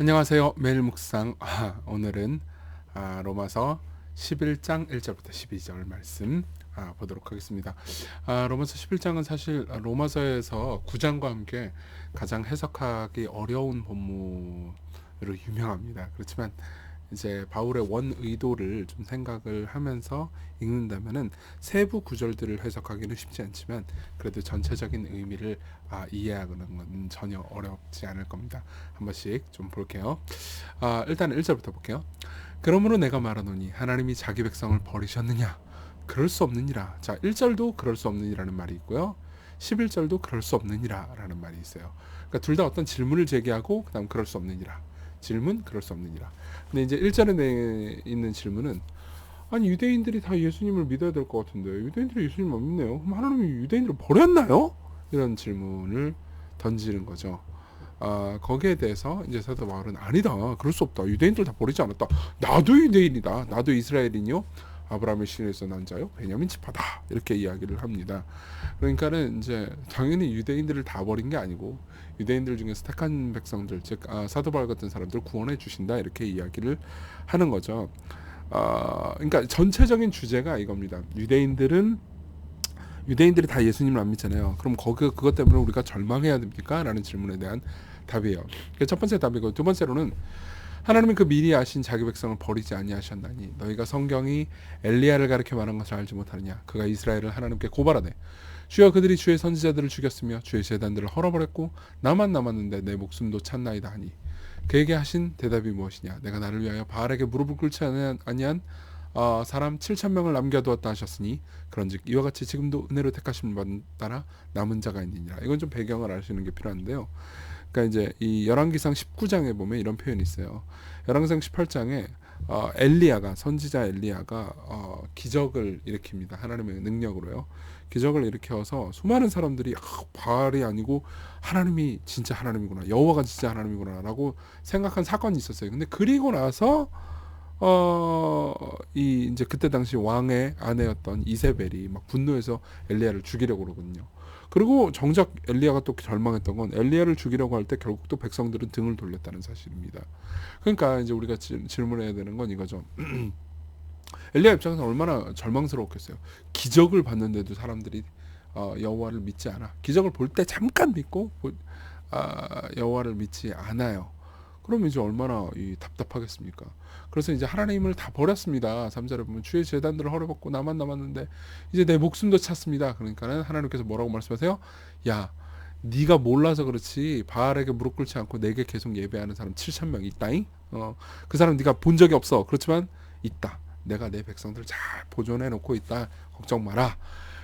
안녕하세요. 매일 묵상. 아, 오늘은 아, 로마서 11장 1절부터 12절 말씀 아, 보도록 하겠습니다. 아, 로마서 11장은 사실 로마서에서 9장과 함께 가장 해석하기 어려운 본문으로 유명합니다. 그렇지만 이제 바울의 원 의도를 좀 생각을 하면서 읽는다면은 세부 구절들을 해석하기는 쉽지 않지만 그래도 전체적인 의미를 아, 이해하는 건 전혀 어렵지 않을 겁니다. 한 번씩 좀 볼게요. 아, 일단 1절부터 볼게요. 그러므로 내가 말하노니 하나님이 자기 백성을 버리셨느냐? 그럴 수 없느니라. 자, 1절도 그럴 수 없느니라는 말이 있고요. 11절도 그럴 수 없느니라라는 말이 있어요. 그러니까 둘 다 어떤 질문을 제기하고 그다음 그럴 수 없느니라. 질문 그럴 수 없느니라. 근데 이제 1절에 있는 질문은 아니 유대인들이 다 예수님을 믿어야 될 것 같은데 유대인들이 예수님 안 믿네요. 그럼 하나님이 유대인들을 버렸나요? 이런 질문을 던지는 거죠. 아, 거기에 대해서 이제 사도 바울은 아니다. 그럴 수 없다. 유대인들 다 버리지 않았다. 나도 유대인이다. 나도 이스라엘인요. 아브라함의 신에서 난 자요. 베냐민 지파다. 이렇게 이야기를 합니다. 그러니까는 이제 당연히 유대인들을 다 버린 게 아니고 유대인들 중에서 택한 백성들 즉 아, 사도 바울 같은 사람들 구원해 주신다 이렇게 이야기를 하는 거죠. 아, 그러니까 전체적인 주제가 이겁니다. 유대인들은 유대인들이 다 예수님을 안 믿잖아요. 그럼 거기 그것 때문에 우리가 절망해야 됩니까? 라는 질문에 대한 답이에요. 첫 번째 답이고 두 번째로는 하나님은 그 미리 아신 자기 백성을 버리지 아니하셨나니 너희가 성경이 엘리야를 가리켜 말한 것을 알지 못하느냐? 그가 이스라엘을 하나님께 고발하되 주여 그들이 주의 선지자들을 죽였으며 주의 재단들을 헐어버렸고 나만 남았는데 내 목숨도 찾나이다 하니 그에게 하신 대답이 무엇이냐? 내가 나를 위하여 바알에게 무릎을 꿇지 아니한 어, 사람 7천 명을 남겨두었다 하셨으니 그런즉 이와 같이 지금도 은혜로 택하심을 따라 남은 자가 있느니라. 이건 좀 배경을 아시는 게 필요한데요 그러니까 이제 이 열왕기상 19장에 보면 이런 표현이 있어요. 열왕기상 18장에 어, 엘리야가 선지자 엘리야가 어, 기적을 일으킵니다. 하나님의 능력으로요. 기적을 일으켜서 수많은 사람들이 아, 바알이 아니고 하나님이 진짜 하나님이구나. 여호와가 진짜 하나님이구나라고 생각한 사건이 있었어요. 근데 그리고 나서 어, 이 이제 그때 당시 왕의 아내였던 이세벨이 막 분노해서 엘리야를 죽이려고 그러거든요. 그리고 정작 엘리야가 또 절망했던 건 엘리야를 죽이려고 할 때 결국 또 백성들은 등을 돌렸다는 사실입니다. 그러니까 이제 우리가 지, 질문해야 되는 건 이거죠. 엘리야 입장에서 얼마나 절망스러웠겠어요. 기적을 봤는데도 사람들이 어, 여호와를 믿지 않아. 기적을 볼 때 잠깐 믿고 아, 여호와를 믿지 않아요. 그럼 이제 얼마나 이 답답하겠습니까? 그래서 이제 하나님을 다 버렸습니다. 3절에 보면 주의 재단들을 헐어먹고 나만 남았는데 이제 내 목숨도 찾습니다. 그러니까는 하나님께서 뭐라고 말씀하세요? 야, 네가 몰라서 그렇지 바알에게 무릎 꿇지 않고 내게 계속 예배하는 사람 7천 명 있다잉. 어, 그 사람 네가 본 적이 없어. 그렇지만 있다. 내가 내 백성들 잘 보존해 놓고 있다. 걱정 마라.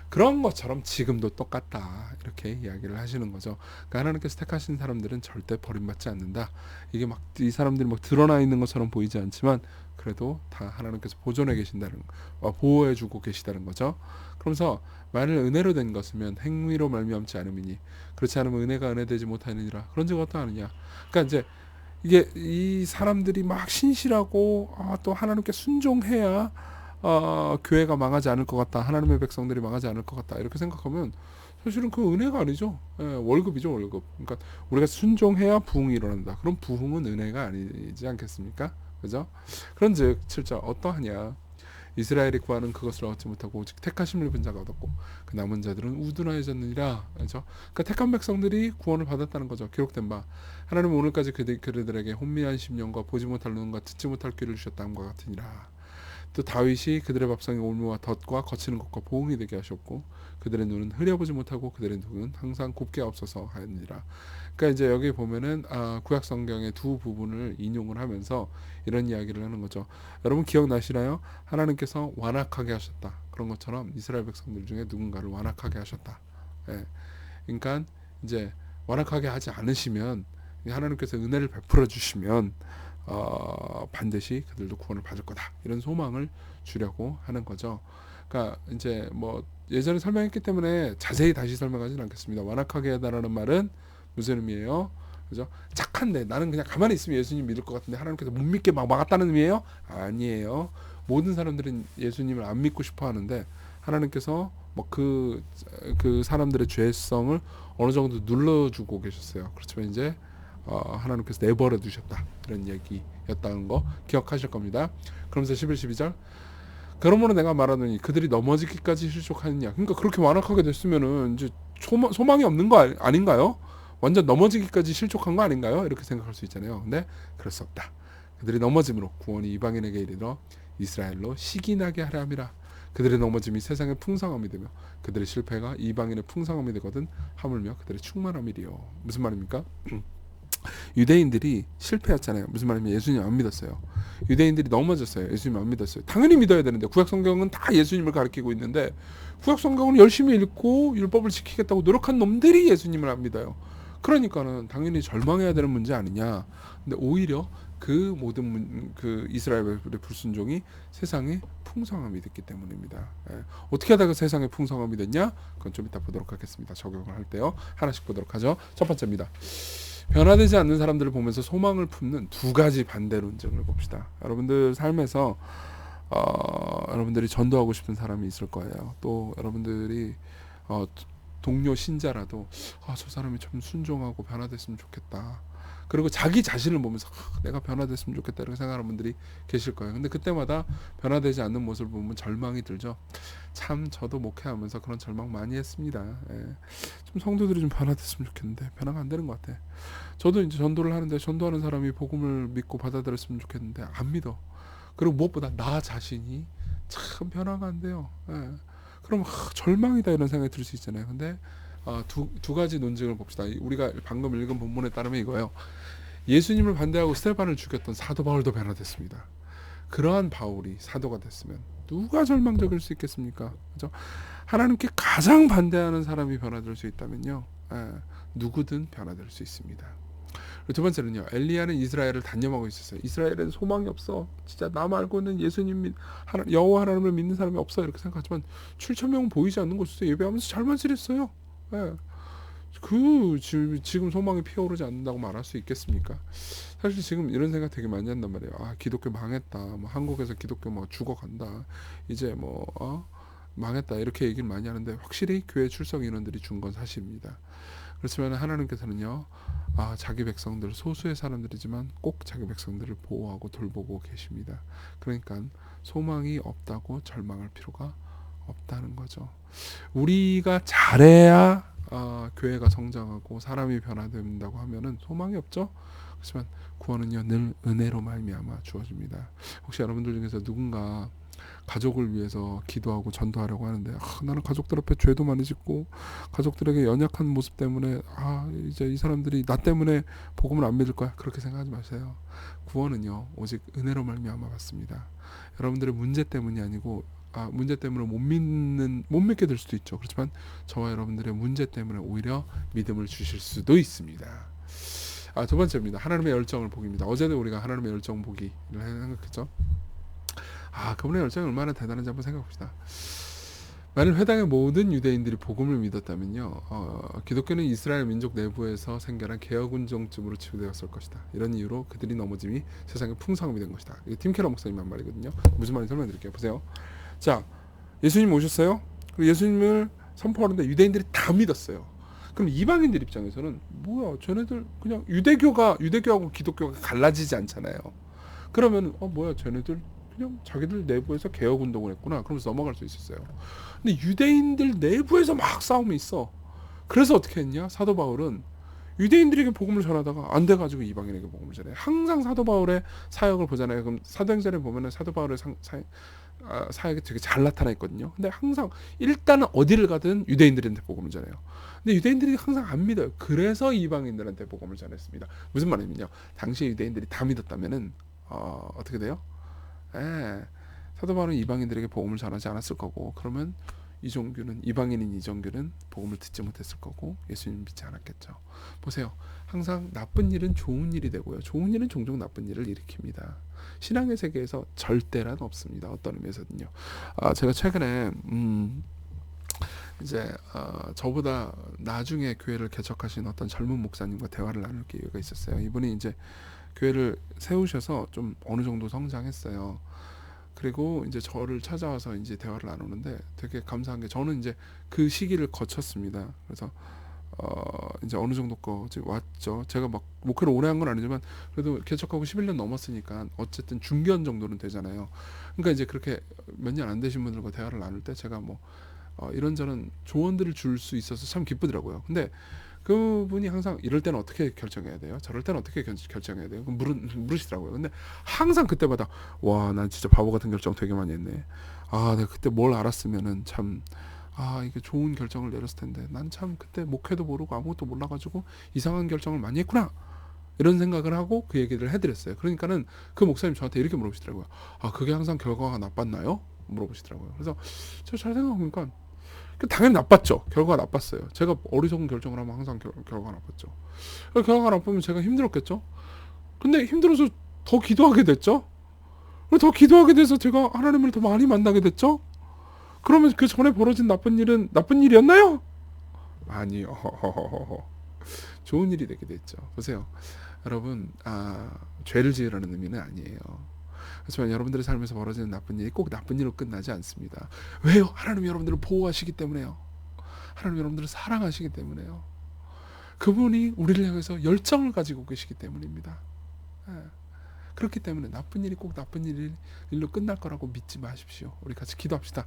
그런 것처럼 지금도 똑같다 이렇게 이야기를 하시는 거죠. 그러니까 하나님께서 택하신 사람들은 절대 버림받지 않는다. 이게 막 이 사람들이 막 드러나 있는 것처럼 보이지 않지만 그래도 다 하나님께서 보존해 계신다는 어, 보호해 주고 계시다는 거죠. 그러면서 만일 은혜로 된 것이면 행위로 말미암지 않음이니 그렇지 않으면 은혜가 은혜되지 못하느니라 그런즉 어떠하느냐. 그러니까 이제 이게 이 사람들이 막 신실하고 아, 또 하나님께 순종해야 어, 교회가 망하지 않을 것 같다. 하나님의 백성들이 망하지 않을 것 같다. 이렇게 생각하면 사실은 그 은혜가 아니죠. 예, 월급이죠, 월급. 그러니까 우리가 순종해야 부흥이 일어난다. 그럼 부흥은 은혜가 아니지 않겠습니까? 그죠? 그런즉 7절 어떠하냐? 이스라엘이 구하는 그것을 얻지 못하고 오직 택하심을 입은 자가 얻었고 그 남은 자들은 우둔하여졌느니라. 그죠? 그러니까 택한 백성들이 구원을 받았다는 거죠. 기록된 바 하나님 오늘까지 그들, 그들에게 혼미한 심령과 보지 못할 눈과 듣지 못할 귀를 주셨다함과 같으니라. 또 다윗이 그들의 밥상에 올무와 덫과 거치는 것과 보응이 되게 하셨고 그들의 눈은 흐려보지 못하고 그들의 눈은 항상 곱게 없어서 하였느니라. 그러니까 이제 여기 보면은 아, 구약 성경의 두 부분을 인용을 하면서 이런 이야기를 하는 거죠. 여러분 기억나시나요? 하나님께서 완악하게 하셨다. 그런 것처럼 이스라엘 백성들 중에 누군가를 완악하게 하셨다. 예. 그러니까 이제 완악하게 하지 않으시면 하나님께서 은혜를 베풀어 주시면 어, 반드시 그들도 구원을 받을 거다 이런 소망을 주려고 하는 거죠. 그러니까 이제 뭐 예전에 설명했기 때문에 자세히 다시 설명하지는 않겠습니다. 완악하게 하다라는 말은 무슨 의미예요? 그죠? 착한데 나는 그냥 가만히 있으면 예수님 믿을 것 같은데 하나님께서 못 믿게 막 막았다는 의미예요? 아니에요. 모든 사람들은 예수님을 안 믿고 싶어 하는데 하나님께서 뭐 그그 그 사람들의 죄성을 어느 정도 눌러주고 계셨어요. 그렇지만 이제 어, 하나님께서 내버려 두셨다 이런 얘기였다는 거 기억하실 겁니다. 그러면서 11, 12절 그러므로 내가 말하노니 그들이 넘어지기까지 실족하느냐 그러니까 그렇게 완악하게 됐으면은 이제 소망, 소망이 없는 거 아- 아닌가요? 완전 넘어지기까지 실족한 거 아닌가요? 이렇게 생각할 수 있잖아요. 근데 그럴 수 없다. 그들이 넘어짐으로 구원이 이방인에게 이르러 이스라엘로 시기 나게 하려 함이라. 그들의 넘어짐이 세상의 풍성함이 되며 그들의 실패가 이방인의 풍성함이 되거든 하물며 그들의 충만함이리요. 무슨 말입니까? 유대인들이 실패했잖아요. 무슨 말이냐면 예수님 안 믿었어요. 유대인들이 넘어졌어요. 예수님 안 믿었어요. 당연히 믿어야 되는데 구약 성경은 다 예수님을 가리키고 있는데 구약 성경은 열심히 읽고 율법을 지키겠다고 노력한 놈들이 예수님을 안 믿어요. 그러니까는 당연히 절망해야 되는 문제 아니냐. 근데 오히려 그 모든 문, 그 이스라엘의 불순종이 세상에 풍성함이 됐기 때문입니다. 예. 어떻게 하다가 세상에 풍성함이 됐냐? 그건 좀 이따 보도록 하겠습니다. 적용을 할 때요. 하나씩 보도록 하죠. 첫 번째입니다. 변화되지 않는 사람들을 보면서 소망을 품는 두 가지 반대論증을 봅시다. 여러분들 삶에서 어, 여러분들이 전도하고 싶은 사람이 있을 거예요. 또 여러분들이 어, 동료 신자라도 아, 저 사람이 좀 순종하고 변화됐으면 좋겠다. 그리고 자기 자신을 보면서 아, 내가 변화됐으면 좋겠다 이렇게 생각하는 분들이 계실 거예요. 근데 그때마다 변화되지 않는 모습을 보면 절망이 들죠. 참 저도 목회하면서 그런 절망 많이 했습니다. 예. 좀 성도들이 좀 변화됐으면 좋겠는데 변화가 안 되는 것 같아. 저도 이제 전도를 하는데 전도하는 사람이 복음을 믿고 받아들였으면 좋겠는데 안 믿어. 그리고 무엇보다 나 자신이 참 변화가 안 돼요. 예. 그럼 하, 절망이다 이런 생각이 들 수 있잖아요. 근데 아, 두, 두 가지 논증을 봅시다. 이- 우리가 방금 읽은 본문에 따르면 이거예요. 예수님을 반대하고 스테반을 죽였던 사도 바울도 변화됐습니다. 그러한 바울이 사도가 됐으면 누가 절망적일 수 있겠습니까? 그죠? 하나님께 가장 반대하는 사람이 변화될 수 있다면요. 예, 누구든 변화될 수 있습니다. 두 번째는요. 엘리야는 이스라엘을 단념하고 있었어요. 이스라엘에는 소망이 없어. 진짜 나 말고는 예수님 믿, 하나, 여호와 하나님을 믿는 사람이 없어. 이렇게 생각하지만 7천 명은 보이지 않는 곳에서 예배하면서 잘 만 지냈어요. 예. 그 지- 지금 소망이 피어오르지 않는다고 말할 수 있겠습니까? 사실 지금 이런 생각 되게 많이 한단 말이에요. 아 기독교 망했다. 뭐 한국에서 기독교 뭐 죽어간다. 이제 뭐 어? 망했다 이렇게 얘기를 많이 하는데 확실히 교회 출석 인원들이 준 건 사실입니다. 그렇지만 하나님께서는요, 아 자기 백성들 소수의 사람들이지만 꼭 자기 백성들을 보호하고 돌보고 계십니다. 그러니까 소망이 없다고 절망할 필요가 없다는 거죠. 우리가 잘해야 아, 교회가 성장하고 사람이 변화된다고 하면은 소망이 없죠. 그렇지만 구원은요 늘 은혜로 말미암아 주어집니다. 혹시 여러분들 중에서 누군가 가족을 위해서 기도하고 전도하려고 하는데 아, 나는 가족들 앞에 죄도 많이 짓고 가족들에게 연약한 모습 때문에 아 이제 이 사람들이 나 때문에 복음을 안 믿을 거야 그렇게 생각하지 마세요. 구원은요 오직 은혜로 말미암아 받습니다. 여러분들의 문제 때문이 아니고 아 문제 때문에 못 믿는 못 믿게 될 수도 있죠. 그렇지만 저와 여러분들의 문제 때문에 오히려 믿음을 주실 수도 있습니다. 아, 두 번째입니다. 하나님의 열정을 보기입니다. 어제도 우리가 하나님의 열정 보기를 생각했죠. 아, 그분의 열정이 얼마나 대단한지 한번 생각해 봅시다. 만일 회당의 모든 유대인들이 복음을 믿었다면요, 어, 기독교는 이스라엘 민족 내부에서 생겨난 개혁운동쯤으로 치유되었을 것이다. 이런 이유로 그들이 넘어짐이 세상의 풍성함이 된 것이다. 이게 팀케러 목사님 한 말이거든요. 무슨 말인지 설명드릴게요. 보세요. 자, 예수님 오셨어요. 예수님을 선포하는데 유대인들이 다 믿었어요. 그럼 이방인들 입장에서는 뭐야, 쟤네들 그냥 유대교가 유대교하고 기독교가 갈라지지 않잖아요. 그러면 어 뭐야, 쟤네들 그냥 자기들 내부에서 개혁 운동을 했구나. 그러면서 넘어갈 수 있었어요. 근데 유대인들 내부에서 막 싸움이 있어. 그래서 어떻게 했냐? 사도 바울은 유대인들에게 복음을 전하다가 안 돼가지고 이방인에게 복음을 전해. 항상 사도 바울의 사역을 보잖아요. 그럼 사도행전에 보면은 사도 바울의 상, 사, 아, 사역이 되게 잘 나타나 있거든요. 근데 항상 일단은 어디를 가든 유대인들한테 복음을 전해요. 근데 유대인들이 항상 안 믿어요. 그래서 이방인들한테 복음을 전했습니다. 무슨 말이냐면요. 당시 유대인들이 다 믿었다면은 어, 어떻게 돼요? 예, 사도 바울은 이방인들에게 복음을 전하지 않았을 거고 그러면 이종규는 이방인인 이종규는 복음을 듣지 못했을 거고 예수님 믿지 않았겠죠. 보세요. 항상 나쁜 일은 좋은 일이 되고요. 좋은 일은 종종 나쁜 일을 일으킵니다. 신앙의 세계에서 절대란 없습니다. 어떤 의미에서는요. 아, 제가 최근에 음, 이제 어, 저보다 나중에 교회를 개척하신 어떤 젊은 목사님과 대화를 나눌 기회가 있었어요. 이분이 이제 교회를 세우셔서 좀 어느 정도 성장했어요. 그리고 이제 저를 찾아와서 이제 대화를 나누는데 되게 감사한 게 저는 이제 그 시기를 거쳤습니다. 그래서 어 이제 어느 정도까지 왔죠. 제가 막 목회를 오래 한 건 아니지만 그래도 개척하고 11년 넘었으니까 어쨌든 중견 정도는 되잖아요. 그러니까 이제 그렇게 몇 년 안 되신 분들과 대화를 나눌 때 제가 뭐 어, 이런저런 조언들을 줄 수 있어서 참 기쁘더라고요. 근데 그분이 항상 이럴 때는 어떻게 결정해야 돼요? 저럴 때는 어떻게 결, 결정해야 돼요? 물으, 물으시더라고요. 근데 항상 그때마다 와, 난 진짜 바보 같은 결정 되게 많이 했네. 아, 내가 그때 뭘 알았으면은 참 아, 이게 좋은 결정을 내렸을 텐데. 난 참 그때 목회도 모르고 아무것도 몰라 가지고 이상한 결정을 많이 했구나. 이런 생각을 하고 그 얘기를 해드렸어요. 그러니까는 그 목사님 저한테 이렇게 물어보시더라고요. 아, 그게 항상 결과가 나빴나요? 물어보시더라고요. 그래서 제가 잘 생각해보니까 그 당연히 나빴죠. 결과가 나빴어요. 제가 어리석은 결정을 하면 항상 결, 결과가 나빴죠. 그 결과가 나쁘면 제가 힘들었겠죠. 근데 힘들어서 더 기도하게 됐죠. 더 기도하게 돼서 제가 하나님을 더 많이 만나게 됐죠. 그러면 그 전에 벌어진 나쁜 일은 나쁜 일이었나요? 아니요. 좋은 일이 되게 됐죠. 보세요. 여러분, 아, 죄를 지으라는 의미는 아니에요. 하지만 여러분들의 삶에서 벌어지는 나쁜 일이 꼭 나쁜 일로 끝나지 않습니다. 왜요? 하나님 여러분들을 보호하시기 때문에요. 하나님 여러분들을 사랑하시기 때문에요. 그분이 우리를 향해서 열정을 가지고 계시기 때문입니다. 예. 그렇기 때문에 나쁜 일이 꼭 나쁜 일, 일로 끝날 거라고 믿지 마십시오. 우리 같이 기도합시다.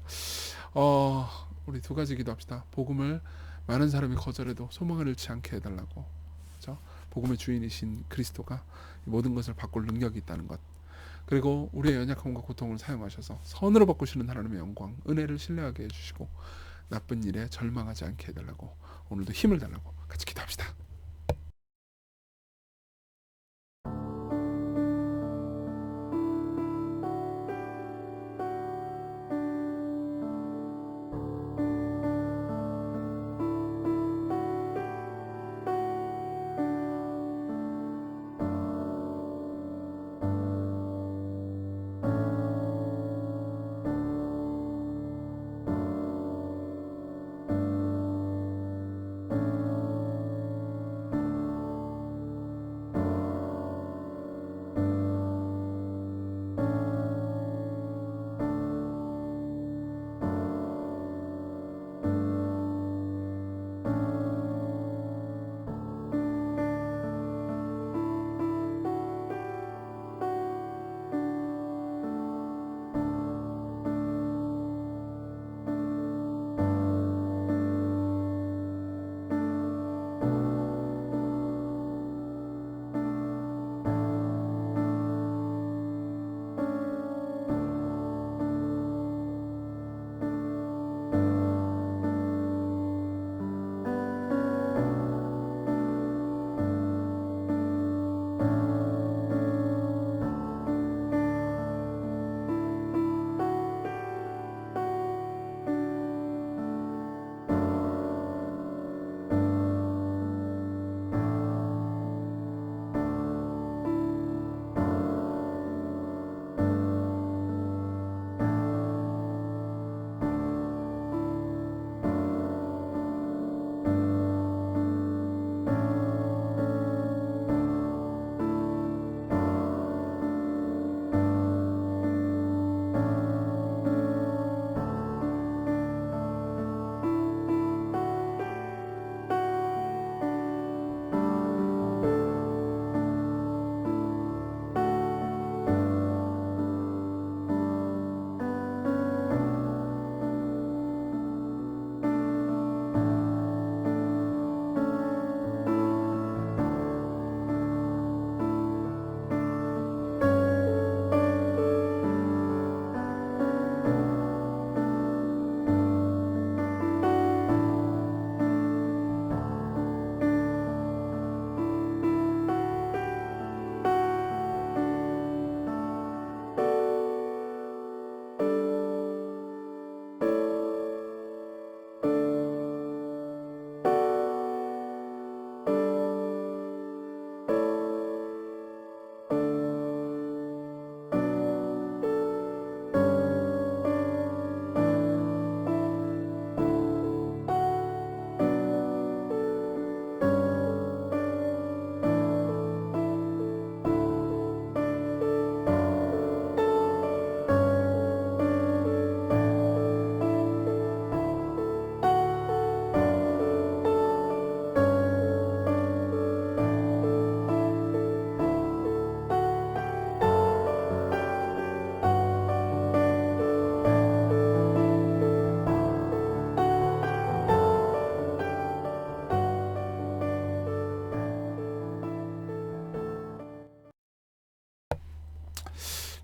어, 우리 두 가지 기도합시다. 복음을 많은 사람이 거절해도 소망을 잃지 않게 해달라고. 그렇죠? 복음의 주인이신 그리스도가 모든 것을 바꿀 능력이 있다는 것. 그리고 우리의 연약함과 고통을 사용하셔서 선으로 바꾸시는 하나님의 영광, 은혜를 신뢰하게 해주시고 나쁜 일에 절망하지 않게 해달라고 오늘도 힘을 달라고 같이 기도합시다.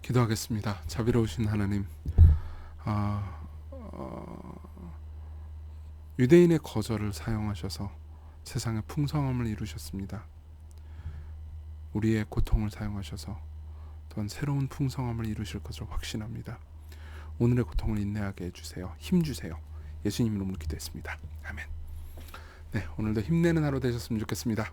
기도하겠습니다. 자비로우신 하나님, 아, 어, 유대인의 거절을 사용하셔서 세상의 풍성함을 이루셨습니다. 우리의 고통을 사용하셔서 또한 새로운 풍성함을 이루실 것을 확신합니다. 오늘의 고통을 인내하게 해주세요. 힘 주세요. 예수님 이름으로 기도했습니다. 아멘. 네, 오늘도 힘내는 하루 되셨으면 좋겠습니다.